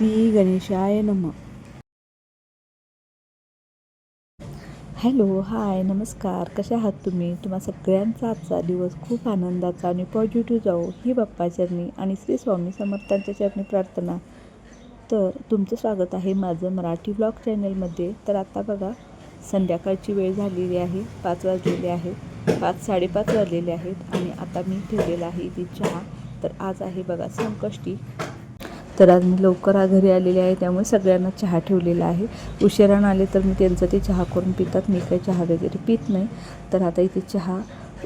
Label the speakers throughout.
Speaker 1: श्री गणेशाय नम. Hello hi नमस्कार. कशा आहात तुम्ही? तुम्हा सगळ्यांचा आजचा दिवस खूप आनंदाचा आणि पॉझिटिव्ह जाओ ही बाप्पा चरणी आणि श्री स्वामी समर्थांच्या चरणी प्रार्थना. तर तुमचं स्वागत आहे माझं मराठी ब्लॉग चॅनलमध्ये तर आता बघा संध्याकाळची वेळ झालेली आहे. पाच वाजलेले आहेत. पाच साडेपाच वाजलेले आहेत आणि आता मी ठेवलेला आहे इथे चहा. तर आज आहे बघा संकष्टी. तर आज मी लवकर घरी आलेले आहे त्यामुळे सगळ्यांना चहा ठेवलेला आहे. उशिरानं आले तर मी त्यांचं ते चहा करून पितात. मी काही चहा वगैरे पित नाही. तर आता इथे चहा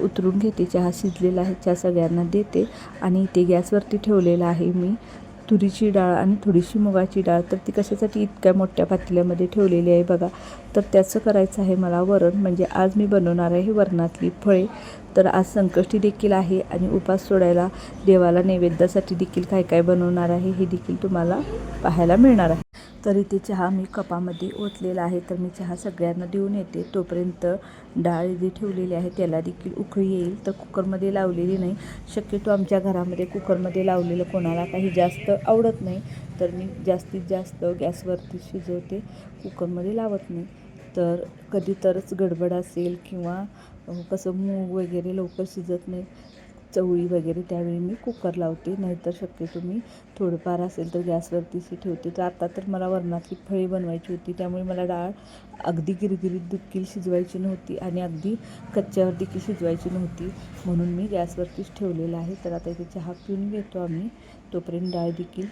Speaker 1: उतरून घेते. चहा शिजलेला आहे. चहा सगळ्यांना देते. आणि इथे गॅसवरती ठेवलेला आहे मी. तुरीची डाळ आणि थोडीशी मुगाची डाळ. तर ती कशासाठी इतक्या मोठ्या पातेल्यामध्ये ठेवलेली आहे बघा. तर त्याचं करायचं आहे मला वरण. म्हणजे आज मी बनवणार आहे वरणातली फळे. तर आज संकष्टी देखील आहे आणि उपास सोडायला देवाला नैवेद्यासाठी देखील काय काय बनवणार आहे हे देखील तुम्हाला पाहायला मिळणार आहे. तर इथे चहा मी कपामध्ये ओतलेला आहे तर मी चहा सगळ्यांना देऊन येते. तोपर्यंत डाळ जी ठेवलेली आहे त्याला देखील उकळी येईल. तर कुकरमध्ये लावलेली नाही. शक्यतो आमच्या घरामध्ये कुकरमध्ये लावलेलं कोणाला काही जास्त आवडत नाही. तर मी जास्तीत जास्त गॅसवरती शिजवते कुकरमध्ये लावत नाही. तर कधी तरच गडबड असेल किंवा कसं मूग वगैरे लवकर शिजत नाही चवळी वगैरे त्यावेळी मी कुकर लावते. नाहीतर शक्यतो मी थोडंफार असेल तर गॅसवरतीच ठेवते. तर आता तर मला वरणातली फळी बनवायची होती. त्यामुळे मला डाळ अगदी गिरगिरीत देखील शिजवायची नव्हती आणि अगदी कच्च्यावर देखील शिजवायची नव्हती. म्हणून मी गॅसवरतीच ठेवलेलं आहे. तर आता इथे चहा पिऊन घेतो आम्ही. तोपर्यंत डाळ देखील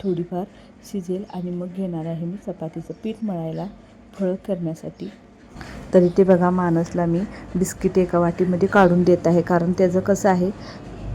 Speaker 1: थोडीफार शिजेल आणि मग घेणार आहे मी चपातीचं पीठ मळायला. फळं करण्यासाठी. तर इथे बघा मानसला मी बिस्किट एका वाटीमध्ये काढून देत आहे. कारण त्याचं कसं आहे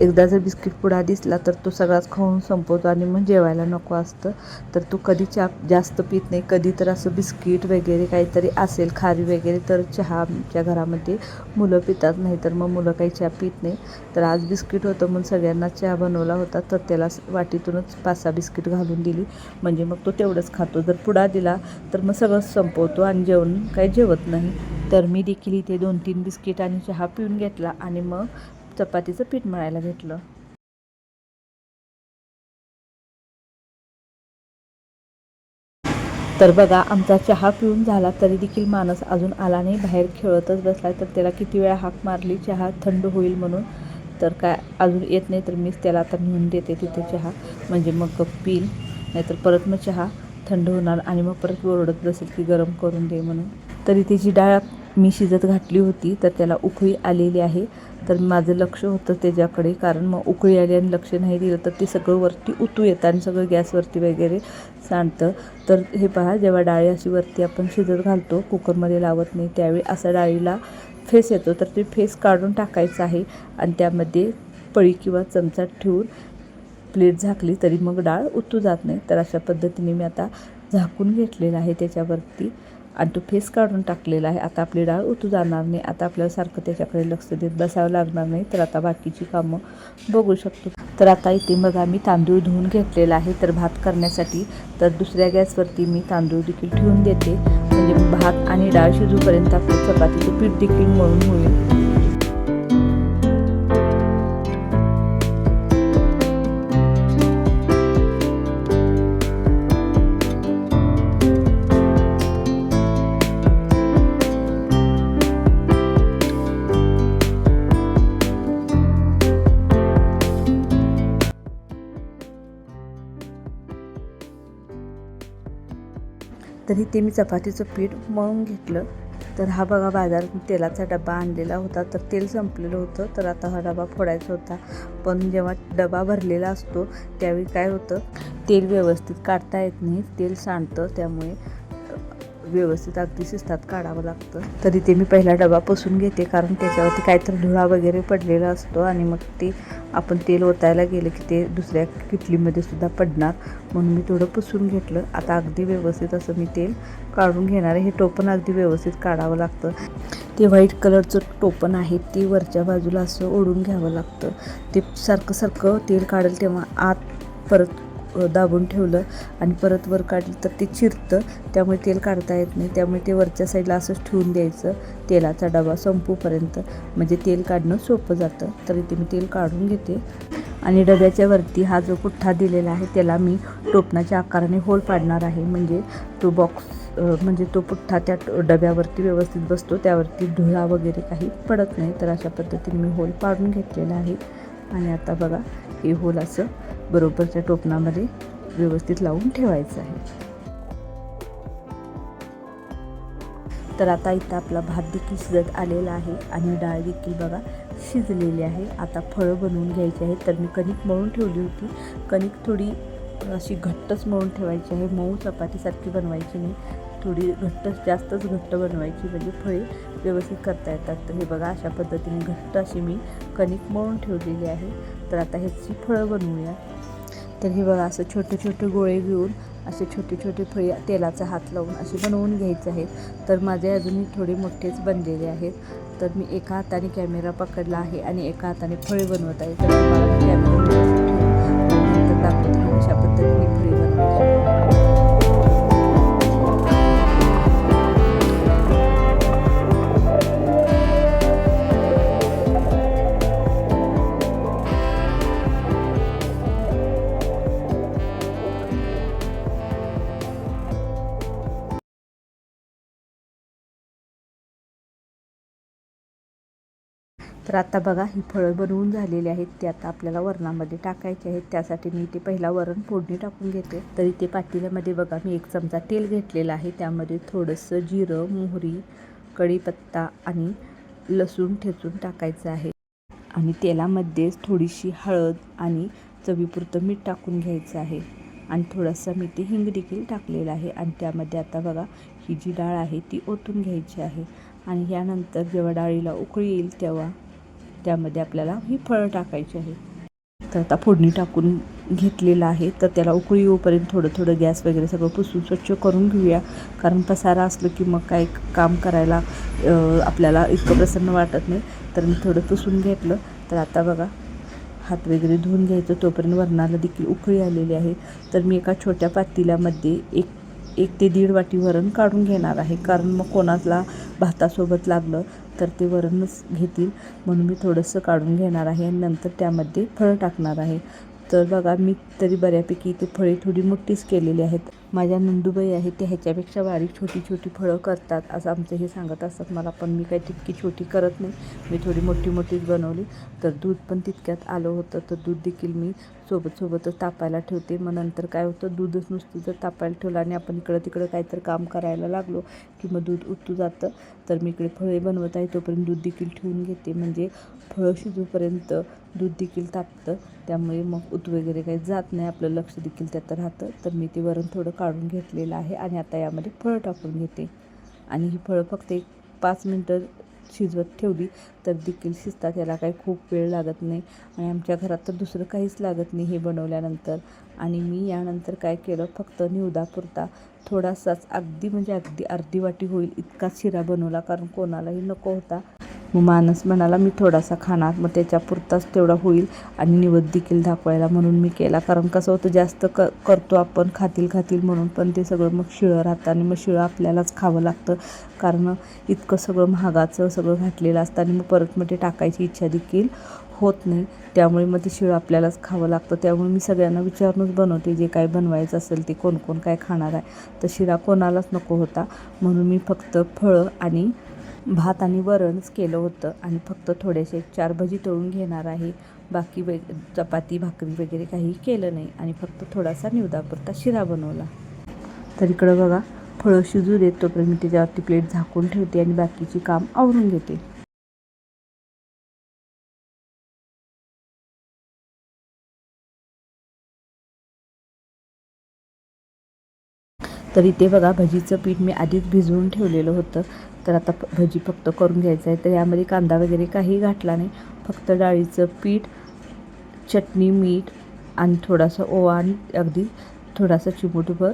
Speaker 1: एकदा जर बिस्किट पुडा दिसला तर तो सगळाच खाऊन संपवतो आणि मग जेवायला नको असतं. तर तो कधी चहा जास्त पित नाही. कधी तर असं बिस्किट वगैरे काहीतरी असेल खारी वगैरे तर चहा आमच्या घरामध्ये मुलं पितात. नाही तर मग मुलं काही चहा पित नाही. तर आज बिस्किट होतं म्हणून सगळ्यांना चहा बनवला होता. तर त्याला वाटीतूनच पाच सहा बिस्किट घालून दिली. म्हणजे मग तो तेवढंच खातो. जर पुडा दिला तर मग सगळंच संपवतो आणि जेवण काही जेवत नाही. तर मी देखील इथे दोन तीन बिस्किट आणि चहा पिऊन घेतला आणि मग चपातीचं पीठ मळायला घेतलं. तर बघा आमचा चहा पिऊन झाला तरी देखील माणूस अजून आला नाही. बाहेर खेळतच बसला तर त्याला किती वेळा हाक मारली चहा थंड होईल म्हणून. तर काय अजून येत नाही तर मीच त्याला आता नेऊन देते तिथे चहा. म्हणजे मग पिईल नाहीतर परत मग चहा थंड होणार आणि मग परत ओरडत बसेल की गरम करून दे म्हणून. तरी त्याची डाळ मी शिजत घातली होती तर त्याला उकळी आलेली आहे. तर माझं लक्ष होतं त्याच्याकडे कारण मग उकळी आली आणि लक्ष नाही दिलं तर ते सगळं वरती उतू येतं आणि सगळं गॅसवरती वगैरे सांडतं. तर हे पहा जेव्हा डाळी अशी वरती आपण शिजत घालतो कुकरमध्ये लावत नाही त्यावेळी असा डाळीला फेस येतो. तर ते फेस काढून टाकायचं आहे आणि त्यामध्ये पळी किंवा चमचा ठेवून प्लेट झाकली तरी मग डाळ उतू जात नाही. तर अशा पद्धतीने मी आता झाकून घेतलेलं आहे त्याच्यावरती. आणि तो फेस काढून टाकलेला आहे. आता आपली डाळ उतू जाणार नाही. आता आपल्याला सारखं त्याच्याकडे लक्ष देत बसावं लागणार नाही. तर आता बाकीची कामं बघू शकतो. तर आता इथे मग आम्ही तांदूळ धुवून घेतलेला आहे. तर भात करण्यासाठी तर दुसऱ्या गॅसवरती मी तांदूळ देखील ठेवून देते. म्हणजे भात आणि डाळ शिजूपर्यंत आपलं चपातीचं पीठ देखील मळून होईल. तरी ते मी चपातीचं पीठ मळून घेतलं. तर हा बघा बाजारात तेलाचा डबा आणलेला होता. तर तेल संपलेलं होतं. तर आता हा डबा फोडायचा होता. पण जेव्हा डबा भरलेला असतो त्यावेळी काय होतं? तेल व्यवस्थित काढता येत नाही. तेल सांडतं. त्यामुळे व्यवस्थित अगदी शिस्तात काढावं लागतं. तरी ते मी पहिला डबा पुसून घेते कारण त्याच्यावरती काहीतरी धुळा वगैरे पडलेला असतो आणि मग ते आपण तेल ओतायला गेलं की ते दुसऱ्या किटलीमध्ये सुद्धा पडणार. म्हणून मी थोडं पुसून घेतलं. आता अगदी व्यवस्थित असं मी तेल काढून घेणार आहे. हे टोपण अगदी व्यवस्थित काढावं लागतं. ते व्हाईट कलरचं टोपण आहे ते वरच्या बाजूला असं ओढून घ्यावं लागतं. ते सारखं सारखं तेल काढेल तेव्हा आत परत दाबून ठेवलं आणि परत वर काढलं तर ते चिरतं. त्यामुळे तेल काढता येत नाही. त्यामुळे ते वरच्या साईडला असंच ठेवून द्यायचं. तेलाचा डबा संपूपर्यंत. म्हणजे तेल काढणं सोपं जातं. तर इथे मी तेल काढून घेते. आणि डब्याच्या वरती हा जो पुठ्ठा दिलेला आहे त्याला मी टोपणाच्या आकाराने होल पाडणार आहे. म्हणजे तो बॉक्स म्हणजे तो पुठ्ठा त्या डब्यावरती व्यवस्थित बसतो. त्यावरती धुळा वगैरे काही पडत नाही. तर अशा पद्धतीने मी होल पाडून घेतलेला आहे. आणि आता बघा हे होल असं बरोबरच्या टोपणामध्ये व्यवस्थित लावून ठेवायचं आहे. तर आता इथं आपला भात देखील शिजत आलेला आहे आणि डाळ देखील बघा शिजलेली आहे. आता फळं बनवून घ्यायची आहेत. तर मी कणिक मळून ठेवली होती. कणिक थोडी अशी घट्टच मळून ठेवायची आहे. मऊ चपातीसारखी बनवायची नाही. थोडी घट्टच जास्तच घट्ट बनवायची म्हणजे फळे व्यवस्थित करता येतात. तर हे बघा अशा पद्धतीने घट्ट अशी मी कणिक मळून ठेवलेली आहे. तर आता ह्याची फळं बनवूया. तर हे बघा असं छोटे छोटे गोळे घेऊन असे छोटे छोटे फळे तेलाचा हात लावून असे बनवून घ्यायचे आहेत. तर माझे अजूनही थोडे मोठेच बनलेले आहेत. तर मी एका हाताने कॅमेरा पकडला आहे आणि एका हाताने फळे बनवत आहे. तर मला कॅमेरा दाखवते की पद्धतीने बनवायची तर आता बघा ही फळं बनवून झालेली आहेत. ते आता आपल्याला वरणामध्ये टाकायचे आहेत. त्यासाठी मी ते पहिला वरण फोडणी टाकून घेते. तर इथे पातेल्यामध्ये बघा मी एक चमचा तेल घेतलेला आहे. त्यामध्ये थोडंसं जिरं मोहरी कढीपत्ता आणि लसूण ठेचून टाकायचं आहे. आणि तेलामध्येच थोडीशी हळद आणि चवीपुरतं मीठ टाकून घ्यायचं आहे. आणि थोडासा मी ते हिंग देखील टाकलेला आहे. आणि त्यामध्ये आता बघा ही जी डाळ आहे ती ओतून घ्यायची आहे. आणि यानंतर जेव्हा डाळीला उकळी येईल तेव्हा त्यामध्ये आपल्याला ही फळं टाकायची आहे. तर आता फोडणी टाकून घेतलेलं आहे. तर त्याला उकळी येऊपर्यंत थोडं थोडं गॅस वगैरे सगळं पुसून स्वच्छ करून घेऊया. कारण पसारा असलं की मग काय काम करायला आपल्याला इतकं प्रसन्न वाटत नाही. तर मी थोडं पुसून घेतलं. तर आता बघा हात वगैरे धुवून घ्यायचं. तोपर्यंत वरणाला देखील उकळी आलेली आहे. तर मी एका छोट्या पातेल्यामध्ये एक एक ते दीड वाटी वरण काढून घेणार आहे. कारण मग कोणाला भातासोबत लागलं तर ते वरणच घेतील. म्हणून मी थोडंसं काढून घेणार आहे आणि नंतर त्यामध्ये फळं टाकणार आहे. तर बघा मी तरी बऱ्यापैकी ते फळे थोडी मोठीच केलेली आहेत. माझ्या नंदुबाई आहेत ते ह्याच्यापेक्षा बारीक छोटी छोटी फळं करतात असं आमचं हे सांगत असतात. मला पण मी काही तितकी छोटी करत नाही. मी थोडी मोठी मोठीच बनवली. तर दूध पण तितक्यात आलं होतं तर दूध देखील मी सोबत सोबतच तापायला ठेवते. मग नंतर काय होतं दूधच नुसतं जर तापायला ठेवलं आणि आपण इकडं तिकडं काहीतरी काम करायला लागलो की मग दूध उतू जातं. तर मी इकडे फळे बनवत आहे तोपर्यंत दूध देखील ठेवून घेते. म्हणजे फळं शिजूपर्यंत दूध देखील तापतं. त्यामुळे मग उत वगैरे काही जात नाही आपलं लक्ष देखील त्यात राहतं. तर मी ते वरण थोडं काढून घेतलेलं आहे आणि आता यामध्ये फळं टाकून घेते. आणि ही फळं फक्त एक पाच मिनटं शिजवत ठेवली तर देखील शिजतात. याला काही खूप वेळ लागत नाही आणि आमच्या घरात तर दुसरं काहीच लागत नाही हे बनवल्यानंतर. आणि मी यानंतर काय केलं फक्त निवदापुरता थोडासाच अगदी म्हणजे अगदी अर्धी वाटी होईल इतकाच शिरा बनवला कारण कोणालाही नको होता. मग मानस म्हणाला मी थोडासा खाणार मग त्याच्यापुरताच तेवढा होईल आणि निवद देखील दाखवायला म्हणून मी केला. कारण कसं होतं जास्त क करतो आपण खातील खातील म्हणून पण ते सगळं मग शिळं राहतं आणि मग शिळं आपल्यालाच खावं लागतं. कारण इतकं सगळं महागाचं सगळं घातलेलं असतं आणि मग परत मग ते टाकायची इच्छा देखील होत नाही. त्यामुळे मग ते शिळं आपल्यालाच खावं लागतं. त्यामुळे मी सगळ्यांना विचारूनच बनवते जे काय बनवायचं असेल ते कोण कोण काय खाणार आहे. तर शिरा कोणालाच नको होता. म्हणून मी फक्त फळं आणि भात आणि वरणच केलं होतं. आणि फक्त थोडेसे चार भजी तळून घेणार आहे. बाकी वे चपाती भाकरी वगैरे काही केलं नाही. आणि फक्त थोडासा निवदापुरता शिरा बनवला. तर इकडं बघा फळं शिजू देत तोपर्यंत मी त्याच्यावरती प्लेट झाकून ठेवते आणि बाकीची काम आवरून घेते. तर इथे बघा भजीचं पीठ मी आधीच भिजवून ठेवलेलं होतं. तर आता प- भजी फक्त करून घ्यायचं आहे. तर यामध्ये कांदा वगैरे काही घातला नाही. फक्त डाळीचं पीठ चटणी मीठ आणि थोडासा ओवा आणि अगदी थोडासा चिमूटभर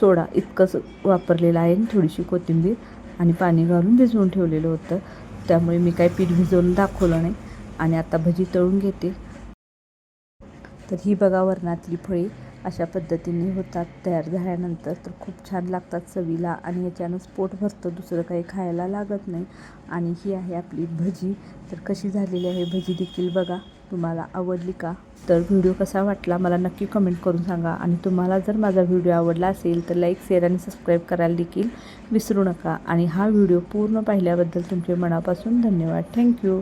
Speaker 1: सोडा. इतकंच वापरलेलं आहे आणि थोडीशी कोथिंबीर आणि पाणी घालून भिजवून ठेवलेलं होतं. त्यामुळे मी काही पीठ भिजवून दाखवलं नाही आणि आता भजी तळून घेते. तर ही बघा वरणातली फळी. अशा पद्धतीने होतात. तयार झाल्यानंतर तर खूप छान लागतात चवीला आणि याच्यानंच पोट भरतं दुसरं काही खायला लागत नाही. आणि ही आहे आपली भजी. तर कशी झालेली आहे भजी देखील बघा. तुम्हाला आवडली का? तर व्हिडिओ कसा वाटला मला नक्की कमेंट करून सांगा. आणि तुम्हाला जर माझा व्हिडिओ आवडला असेल तर लाईक शेअर आणि सबस्क्राईब करायला देखील विसरू नका. आणि हा व्हिडिओ पूर्ण पाहिल्याबद्दल तुमचे मनापासून धन्यवाद. थँक्यू.